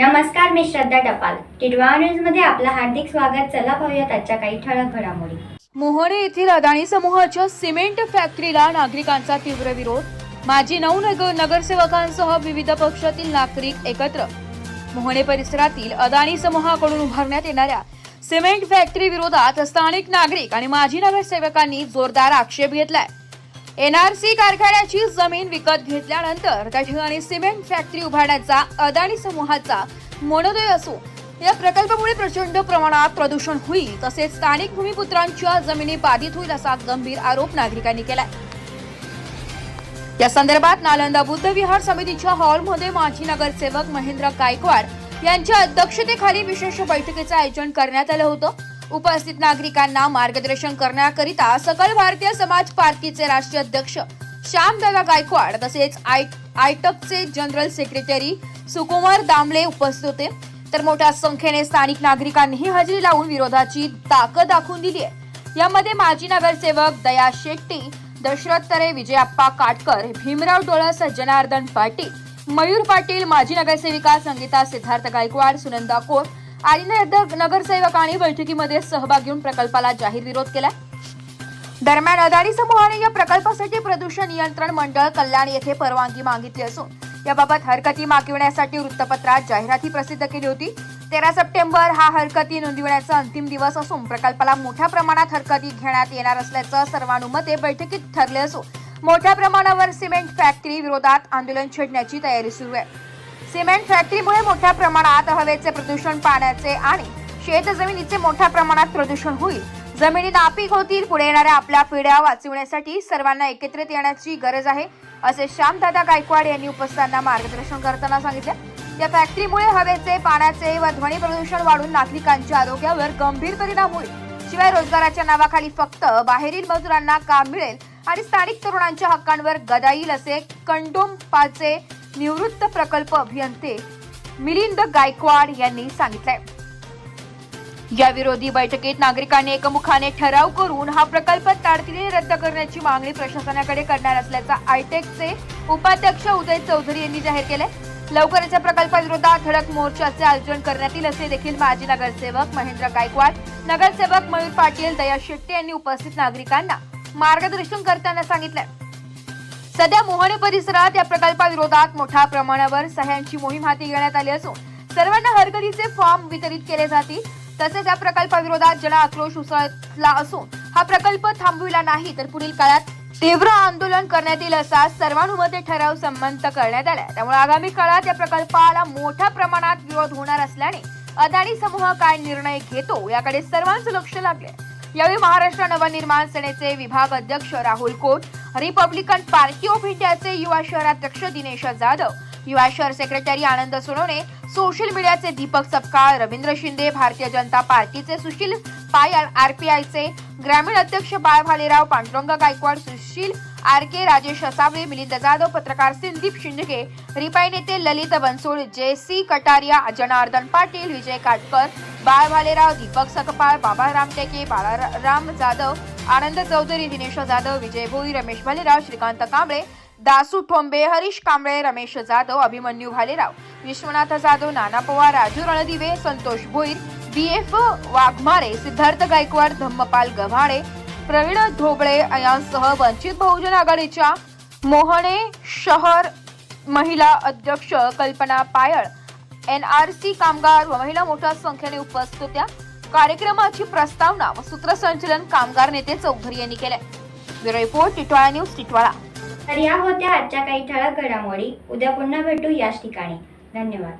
नमस्कार मी श्रद्धा टपाल. टिडवा न्यूजमध्ये आपलं हार्दिक स्वागत. चला पाहूयात आजच्या काही ठळक घडामोडी. मोहणे येथील अदाणी समूहाच्या सिमेंट फॅक्टरीला नागरिकांचा तीव्र विरोध. माजी नऊ नगर नगरसेवकांसह विविध पक्षातील नागरिक एकत्र. मोहणे परिसरातील अदाणी समूहाकडून उभारण्यात येणाऱ्या सिमेंट फॅक्टरी विरोधात स्थानिक नागरिक आणि माजी नगरसेवकांनी जोरदार आक्षेप घेतलाय. एनआरसी कारखान्याची जमीन विकत घेतल्यानंतर त्या ठिकाणी सिमेंट फॅक्टरी उभारण्याचा अदानी समूहाचा मनोदय असून या प्रकल्पामुळे प्रचंड प्रमाणात प्रदूषण होईल तसेच स्थानिक भूमिपुत्रांच्या जमिनी बाधित होईल असा गंभीर आरोप नागरिकांनी केलाय. या संदर्भात नालंदा बुद्ध विहार समितीच्या हॉलमध्ये माजी नगरसेवक महेंद्र गायकवाड यांच्या अध्यक्षतेखाली विशेष बैठकीचं आयोजन करण्यात आलं होतं. उपस्थित नागरिकांना मार्गदर्शन करण्याकरिता सकल भारतीय समाज पार्टीचे राष्ट्रीय अध्यक्ष श्यामदादा गायकवाड तसेच आय आयटकचे जनरल सेक्रेटरी सुकुमार दामले उपस्थित होते. तर मोठ्या संख्येने स्थानिक नागरिकांनीही हजेरी लावून विरोधाची ताकद दाखवून दिली आहे. यामध्ये माजी नगरसेवक दया शेट्टी दशरथ तरे विजयाप्पा काटकर भीमराव डोळस जनार्दन पाटील मयूर पाटील माजी नगरसेविका संगीता सिद्धार्थ गायकवाड सुनंदा कोर आणि नगर- नगरसेवकांनी बैठकीमध्ये सहभाग घेऊन प्रकल्पाला जाहीर विरोध केला दरम्यान अदानी समूहाने या प्रकल्पासाठी प्रदूषण नियंत्रण मंडळ कल्याण येथे परवानगी मागितली असून याबाबत हरकती मागविण्यासाठी वृत्तपत्रात जाहिराती प्रसिद्ध केली होती. तेरा सप्टेंबर हा हरकती नोंदविण्याचा अंतिम दिवस असून प्रकल्पाला मोठ्या प्रमाणात हरकती घेण्यात येणार असल्याचं सर्वानुमते बैठकीत ठरले असून मोठ्या प्रमाणावर सिमेंट फॅक्टरी विरोधात आंदोलन छेडण्याची तयारी सुरू आहे. सिमेंट फॅक्टरीमुळे मोठ्या प्रमाणात हवेचे प्रदूषण पाण्याचे आणि शेतजमिनीचे मोठ्या प्रमाणात प्रदूषण होईल. जमिनी नापीक होतील पुढे येणाऱ्या आपल्या पिढ्या वाचविण्यासाठी सर्वांना एकत्रित येण्याची गरज आहे असे श्यामदादा गायकवाड यांनी उपस्थितांना मार्गदर्शन करताना सांगितले. या फॅक्टरीमुळे हवेचे पाण्याचे व ध्वनी प्रदूषण वाढून नागरिकांच्या आरोग्यावर गंभीर परिणाम होईल. शिवाय रोजगाराच्या नावाखाली फक्त बाहेरील मजुरांना काम मिळेल आणि स्थानिक तरुणांच्या हक्कांवर गदा येईल असे कंडोमपाचे निवृत्त प्रकल्प अभियंते मिलिंद गायकवाड यांनी सांगितलंय. या विरोधी बैठकीत नागरिकांनी एकमुखाने ठराव करून हा प्रकल्प तातडीने रद्द करण्याची मागणी प्रशासनाकडे करणार असल्याचा आयटेकचे उपाध्यक्ष उदय चौधरी यांनी जाहीर केलंय. लवकरच या प्रकल्पाविरोधात धडक मोर्चाचे आयोजन करण्यात येईल असे देखील माजी नगरसेवक महेंद्र गायकवाड नगरसेवक मयूर पाटील दया शेट्टी यांनी उपस्थित नागरिकांना मार्गदर्शन करताना सांगितलं सध्या मोहणे परिसरात या प्रकल्पाविरोधात मोठ्या प्रमाणावर सह्यांची मोहीम हाती घेण्यात आली असून सर्वांना हरकतीचे फॉर्म वितरित केले जातील. तसेच या प्रकल्पाविरोधात जन आक्रोश उसळला असून हा प्रकल्प थांबविला नाही तर पुढील काळात तीव्र आंदोलन करण्यात येईल असा सर्वानुमते ठराव संमत करण्यात आला त्यामुळे आगामी काळात या प्रकल्पाला मोठ्या प्रमाणात विरोध होणार असल्याने अदानी समूह काय निर्णय घेतो याकडे सर्वांचं लक्ष लागले यावेळी महाराष्ट्र नवनिर्माण सेनेचे विभाग अध्यक्ष Rahul Kot Republican Party of इंडियाचे युवा शहराध्यक्ष दिनेश जाधव युवा शहर सेक्रेटरी आनंद सोनवणे सोशल मीडियाचे दीपक सपकाळ रवींद्र शिंदे भारतीय जनता पार्टीचे सुशील पायल आरपीआयचे ग्रामीण अध्यक्ष बाळ भालेराव पांडुरंग गायकवाड सुशील आर के राजेश असावळे मिलिंद जाधव पत्रकार संदीप शिंदगे रिपाई नेते Lalit Bansod J C Kataria Janardan Patil Vijay Katkar Bal Bhalerao Deepak Sakpal Baba Ramteke Balaram Jadhav Anand Chaudhari Dinesh Jadhav Vijay Bhoi Ramesh Bhalerao Shrikant Kamble Dasu Thombe Harish Kamble Ramesh Jadhav Abhimanyu Bhalerao Vishwanath Jadhav Nana Pawar Raju Randive Santosh Bhoir B F Waghmare Siddharth Gaikwad Dhammapal Gavhane Pravin Dhobale यांसह वंचित बहुजन आघाडीच्या मोहणे शहर महिला अध्यक्ष कल्पना पायळ N R C कामगार व महिला मोठ्या संख्येने उपस्थित होत्या. कार्यक्रमाची प्रस्तावना व सूत्रसंचलन कामगार नेते चौधरी यांनी केले bureau report Titwala news Titwala. तर या होत्या आजच्या काही ठळक घडामोडी. उद्या पुन्हा भेटू याच ठिकाणी. धन्यवाद.